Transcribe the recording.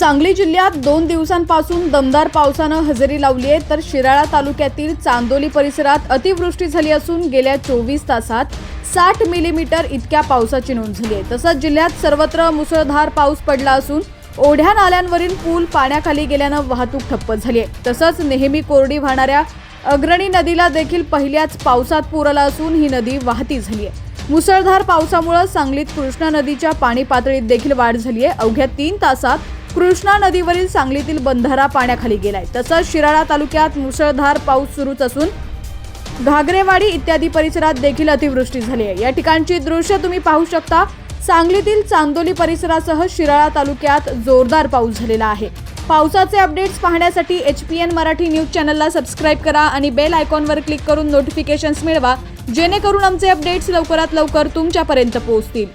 सांगली जिल्ह्यात दोन दिवसांपासून दमदार पावसानं हजेरी लावली आहे तर शिराळा तालुक्यातील चांदोली परिसरात अतिवृष्टी झाली असून गेल्या चोवीस तासात साठ मिलीमीटर इतक्या पावसाची नोंद झाली आहे. तसंच जिल्ह्यात सर्वत्र मुसळधार पाऊस पडला असून ओढ्या नाल्यांवरील पूल पाण्याखाली गेल्यानं वाहतूक ठप्प झाली आहे. तसंच नेहमी कोरडी वाहणाऱ्या अग्रणी नदीला देखील पहिल्याच पावसात पूर आला असून ही नदी वाहती झाली आहे. मुसळधार पावसामुळे सांगलीत कृष्णा नदीच्या पाणी पातळीत देखील वाढ झाली आहे. अवघ्या तीन तासात कृष्णा नदीवरील सांगलीतील बंधारा पाण्याखाली गेलाय. तसंच शिराळा तालुक्यात मुसळधार पाऊस सुरूच असून घागरेवाडी इत्यादी परिसरात देखील अतिवृष्टी झाली आहे. या ठिकाणची दृश्य तुम्ही पाहू शकता. सांगलीतील चांदोली परिसरासह शिराळा तालुक्यात जोरदार पाऊस झालेला आहे. पावसाचे अपडेट्स पाहण्यासाठी H P N Marathi news चॅनलला सबस्क्राईब करा आणि बेल आयकॉनवर क्लिक करून नोटिफिकेशन्स मिळवा जेणेकरून आमचे अपडेट्स लवकरात लवकर तुमच्यापर्यंत पोहोचतील.